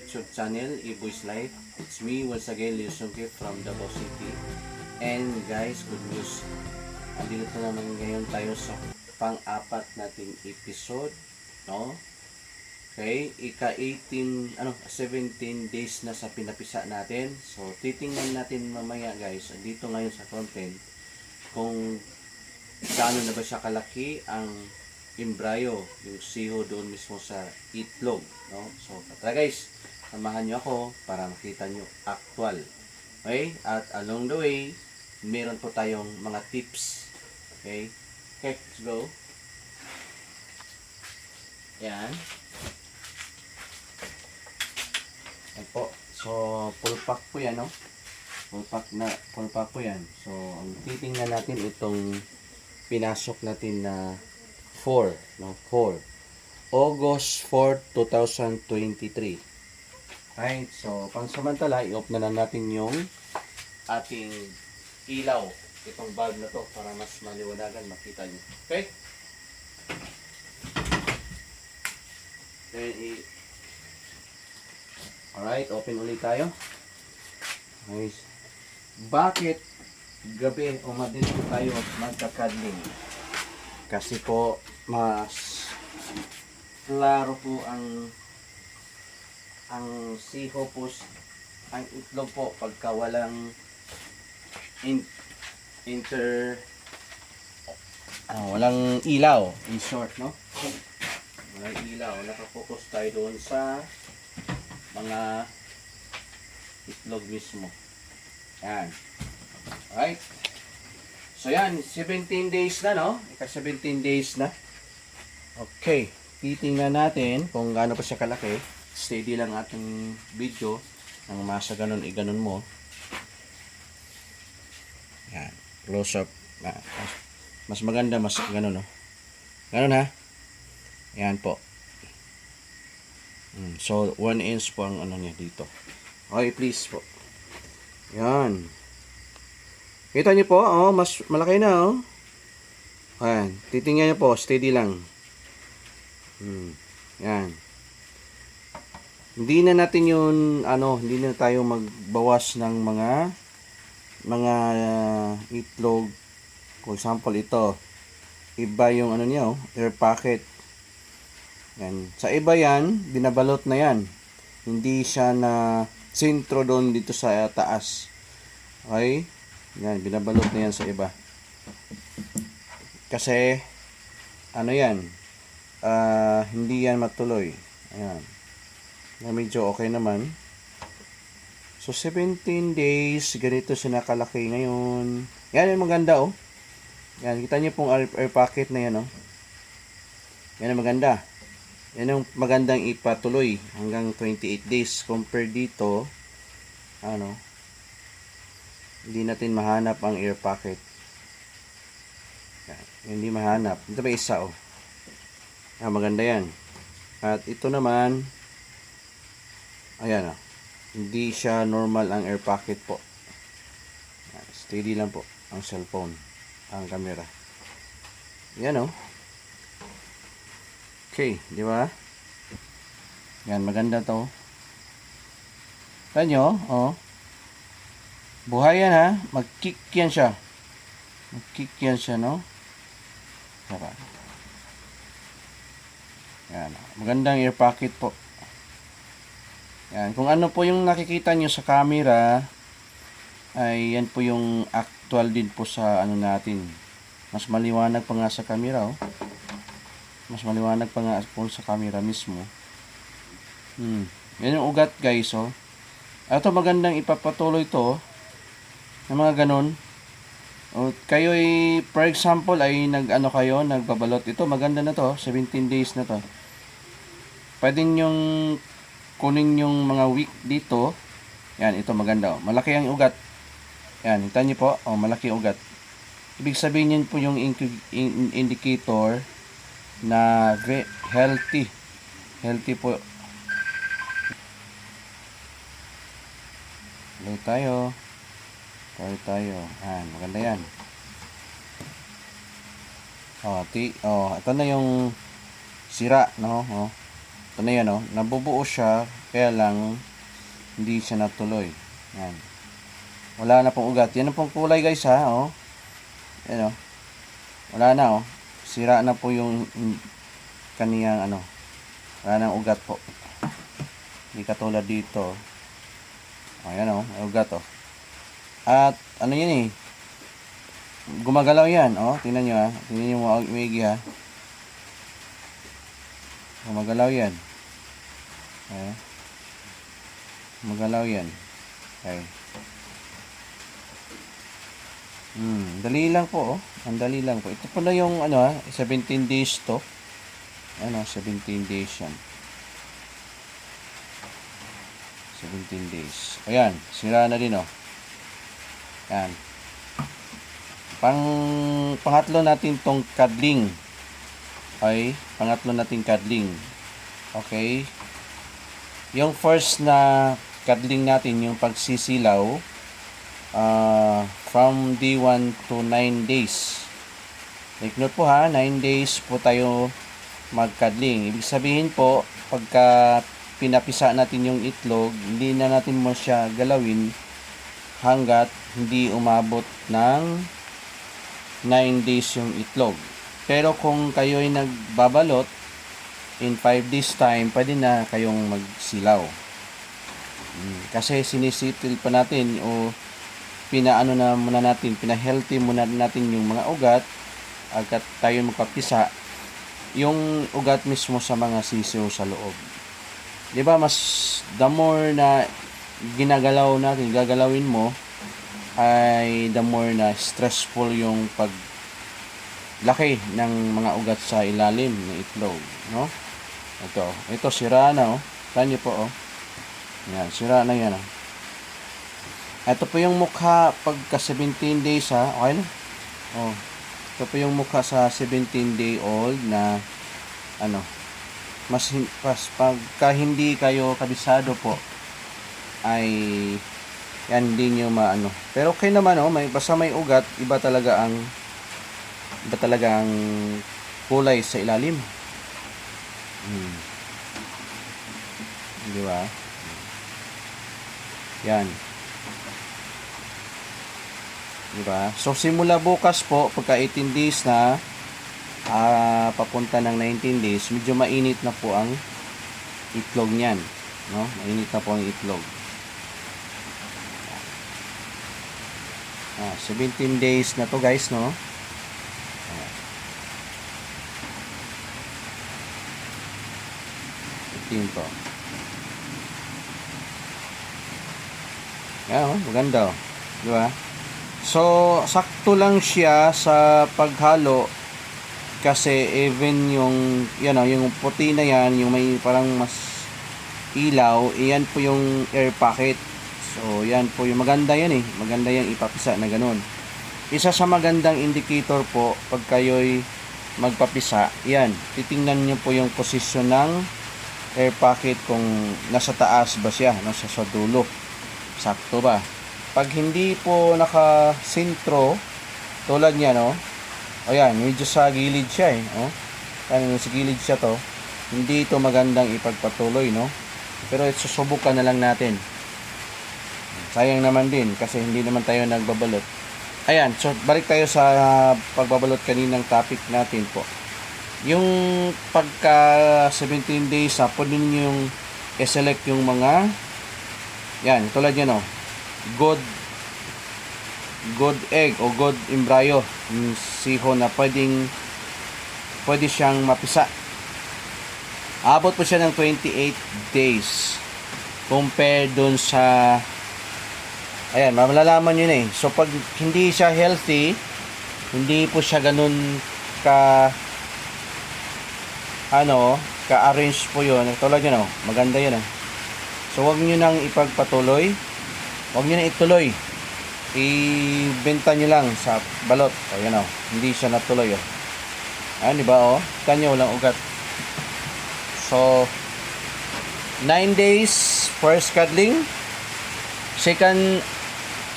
YouTube channel, Iboy's Life. It's me once again, Leo Sungke from Davao City. And guys, good news. Andito naman ngayon tayo sa pang-apat nating episode, no? Okay, ika-18, ano, 17 days na sa pinapisa natin. So, titingnan natin mamaya guys, dito ngayon sa content, kung gaano na ba siya kalaki ang imbryo, yung siho doon mismo sa itlog, no? So, tara guys, samahan niyo ako para makita niyo actual. Okay? At along the way, meron po tayong mga tips. Okay? Okay, let's go. Yan. Yan po. So, full pack po yan, no? Full pack na, full pack po yan. So, ang titingnan natin itong pinasok natin na 4, no? 4. August 4, 2023. Right, so pansamantala, i-off na lang natin yung ating ilaw. Itong bulb na to para mas maliwanagan makita nyo. Okay? Then, i- Alright, open ulit tayo. Guys, bakit gabi o madilim tayo magkakadling? Kasi po, mas klaro po ang ang siho po, ang itlog po pagka walang in, inter ah, walang ilaw. In short no? Walang ilaw. Nakapokus tayo doon sa mga itlog mismo. Yan. Alright. So yan 17 days na no? Ika 17 days na okay titingnan natin kung gaano pa siya kalaki. Steady lang ating video. Nang masa ganun i-ganon mo. Yan close up. Ah, mas, maganda mas ganun no? Ganun ha? Yan po. Mm, so 1 inch po ang ano niya dito. Okay please po. Yan. Kita niyo po oh mas malaki na oh. Yan titingnan niyo po steady lang Hmm. Yan. Hindi na natin yun, ano, hindi na tayo magbawas ng mga mga uh, itlog. For example, ito. Iba yung ano niya, oh, air packet. Yan. Sa iba yan, binabalot na yan. Hindi siya na sintro doon dito sa taas. Okay? Yan, binabalot na yan sa iba. Kasi, ano yan, ah hindi yan matuloy. Ayan. Na medyo okay naman. So, 17 days, ganito siya nakalaki ngayon. Yan, yung maganda, oh. Yan, kita niyo pong air, packet na yan, oh. Yan ang maganda. Yan ang magandang ipatuloy hanggang 28 days. Compare dito, ano, hindi natin mahanap ang air packet. Yan, hindi mahanap. Ito pa isa, oh. Ah, maganda yan. At ito naman, ayan ah. Hindi siya normal ang air pocket po. Steady lang po ang cellphone, ang camera. Yan oh. Okay, di ba? Yan, maganda to. Tanyo, oh. Buhay yan ha. Mag-kick yan siya. Mag-kick yan siya, no? Tara. Yan. Magandang ear pocket po. Yan. Kung ano po yung nakikita nyo sa camera, ay yan po yung actual din po sa ano natin. Mas maliwanag pa nga sa camera, oh. Mas maliwanag pa nga po sa camera mismo. Hmm. Yan yung ugat, guys, oh. Ito magandang ipapatuloy to, oh. Ng mga ganon. O, kayo ay, for example, ay nag-ano kayo, nagbabalot. Ito, maganda na to, 17 days na to. Pwede nyong kunin yung mga week dito. Yan, ito maganda. Oh. Malaki ang ugat. Yan, kita niyo po. Oh, malaki ugat. Ibig sabihin yun po yung in- in- indicator na healthy. Healthy po. Hello tayo. Tayo tayo. Yan, maganda yan. Oh, ti, oh, ito na yung sira, no? Oh. Ito na yan, oh. Nabubuo siya Kaya lang, hindi siya natuloy. Yan. Wala na pong ugat. Yan ang pong kulay guys ha. Oh. Yan oh. Wala na oh. Sira na po yung kaniyang ano. Wala nang ugat po. Hindi katulad dito. Ayan oh. May ugat oh. At ano yun eh. Gumagalaw yan. Oh. Tingnan nyo ha. Tingnan nyo maigi ha. Gumagalaw yan. Ayan. Gumagalaw yan. Okay. Hmm, dali lang po, oh. Ang dali lang po. Ito po na yung, ano, ah, 17 days to. Ano, 17 days yan. 17 days. Ayan, sira na din, oh. Ayan. Pang, pangatlo natin tong cuddling. Okay, pangatlo natin cuddling. Okay. Yung first na cuddling natin, yung pagsisilaw, uh, from day 1 to 9 days. Take note po ha, 9 days po tayo magkadling. Ibig sabihin po, pagka pinapisa natin yung itlog, hindi na natin mo siya galawin hanggat hindi umabot ng 9 days yung itlog. Pero kung kayo ay nagbabalot, in 5 days time, pwede na kayong magsilaw. Mm, Kasi sinisitil pa natin o pinaano na muna natin, pina-healthy muna natin yung mga ugat agad tayo magpapisa yung ugat mismo sa mga sisiw sa loob. 'Di ba mas the more na ginagalaw natin, gagalawin mo ay the more na stressful yung pag laki ng mga ugat sa ilalim ng itlog, no? Ito, ito sira na oh. Tanyo po oh. Yan, sira na yan oh. Ito po yung mukha pagka 17 days ha. Okay na? Oh. Ito po yung mukha sa 17 day old na ano mas, pas pagka hindi kayo kabisado po ay yan hindi nyo maano. Pero okay naman oh, may basta may ugat, iba talaga ang iba talaga ang kulay sa ilalim. Hmm. Di ba? Yan. Di ba? So simula bukas po, pagka 18 days na ah, papunta ng 19 days, medyo mainit na po ang itlog niyan, no? Mainit na po ang itlog. Ah, 17 days na to, guys, no? 15 po. Yan, oh, maganda, oh. Di ba? So, sakto lang siya sa paghalo kasi even yung yan oh, yung puti na yan, yung may parang mas ilaw, iyan po yung air pocket. So, yan po yung maganda yan eh. Maganda yan ipapisa na ganun. Isa sa magandang indicator po pag kayo'y magpapisa, yan, titingnan nyo po yung posisyon ng air pocket kung nasa taas ba siya, nasa sa dulo. Sakto ba? pag hindi po naka-sintro, tulad niya, no? O yan, medyo sa gilid siya eh. Oh. Yan, sa gilid siya to. Hindi ito magandang ipagpatuloy, no? Pero susubukan na lang natin. Sayang naman din kasi hindi naman tayo nagbabalot. Ayan, so balik tayo sa pagbabalot kaninang topic natin po. Yung pagka 17 days na, pwede nyo yung i-select yung mga yan, tulad yan oh. Good good egg o good embryo. Yung siho na pwedeng pwede siyang mapisa. Abot po siya ng 28 days. Compare dun sa ayan malalaman yun eh. So pag hindi siya healthy hindi po siya ganun ka ano ka-arrange po yun tulad yun oh maganda yun oh so wag nyo nang ipagpatuloy Huwag nyo na ituloy. Ibenta nyo lang sa balot. O, yan o. Hindi siya natuloy o. Ayan, di ba o? Kanya walang ugat. So, 9 days first cuddling. Second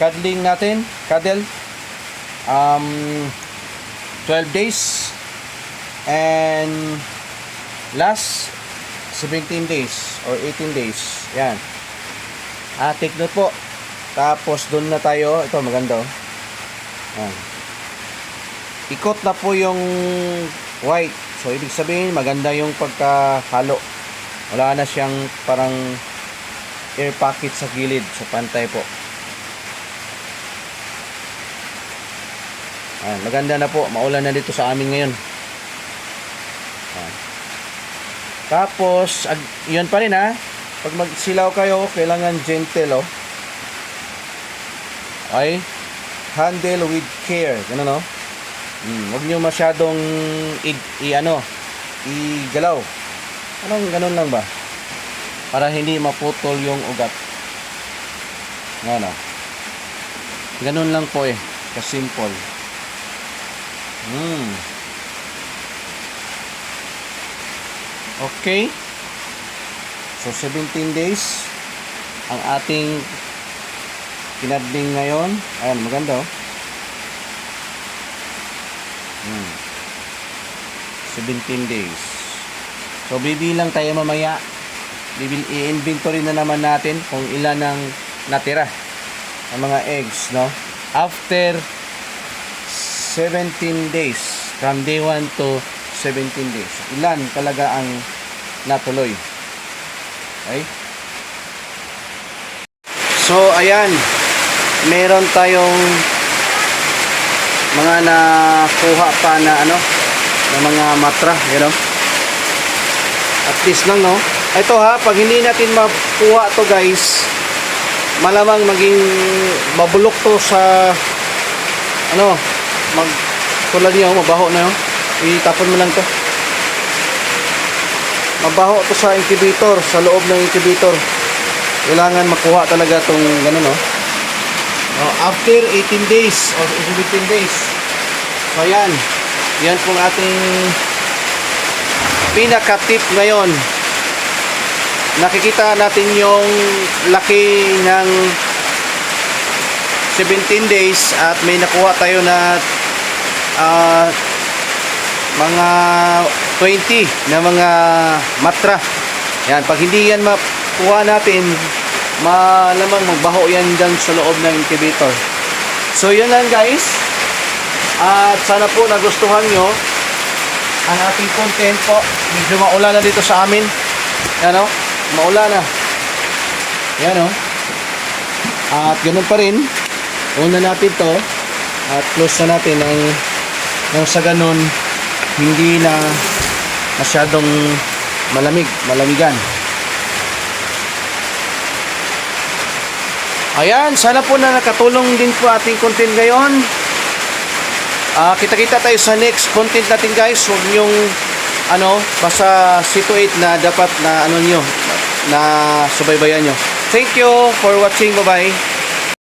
cuddling natin. Cuddle. Um, 12 days. And last 17 days or 18 days. Yan. Ah, take note po. Tapos doon na tayo. Ito maganda oh. Yan. Ikot na po yung white. So ibig sabihin maganda yung pagkahalo. Wala na siyang parang air pocket sa gilid. So pantay po. Ayan, maganda na po. Maulan na dito sa amin ngayon. Ayan. Tapos, ag- yun pa rin ha. Pag magsilaw kayo, kailangan gentle oh. Okay? Handle with care. Ganun oh. Hmm, huwag nyo masyadong i, i ano, igalaw. Parang ganun lang ba? Para hindi maputol yung ugat. Ano? Ganun lang po eh. Kasimple. Hmm. Okay. So 17 days ang ating kinadling ngayon. Ayan, maganda oh. Hmm. 17 days. So bibilang tayo mamaya. Bibil i-inventory na naman natin kung ilan ang natira ng mga eggs, no? After 17 days from day 1 to 17 days. Ilan talaga ang natuloy? Okay? So, ayan. Meron tayong mga nakuha pa na ano, na mga matra, you know? At least lang, no? Ito ha, pag hindi natin makuha to guys, malamang maging mabulok to sa ano, mag tulad niyo, mabaho na yun. Itapon mo lang to. Mabaho to sa incubator, sa loob ng incubator. Kailangan makuha talaga tong ganun, no? Oh, after 18 days or 17 days. So, yan. Yan pong ating pinaka-tip ngayon. Nakikita natin yung laki ng 17 days at may nakuha tayo na ah, mga 20 na mga matra. Yan, pag hindi yan makuha natin, malamang magbaho yan dyan sa loob ng incubator. So, yun lang guys. At sana po nagustuhan nyo ang ating content po. Medyo maulan na dito sa amin. Yan o, maulan na. Yan o. At ganun pa rin, una natin to at close na natin ang nang sa ganun hindi na masyadong malamig, malamigan. Ayan, sana po na nakatulong din po ating content ngayon. Ah, kita-kita tayo sa next content natin guys. Huwag niyong ano, basta situate na dapat na ano niyo na subaybayan niyo. Thank you for watching. Bye-bye.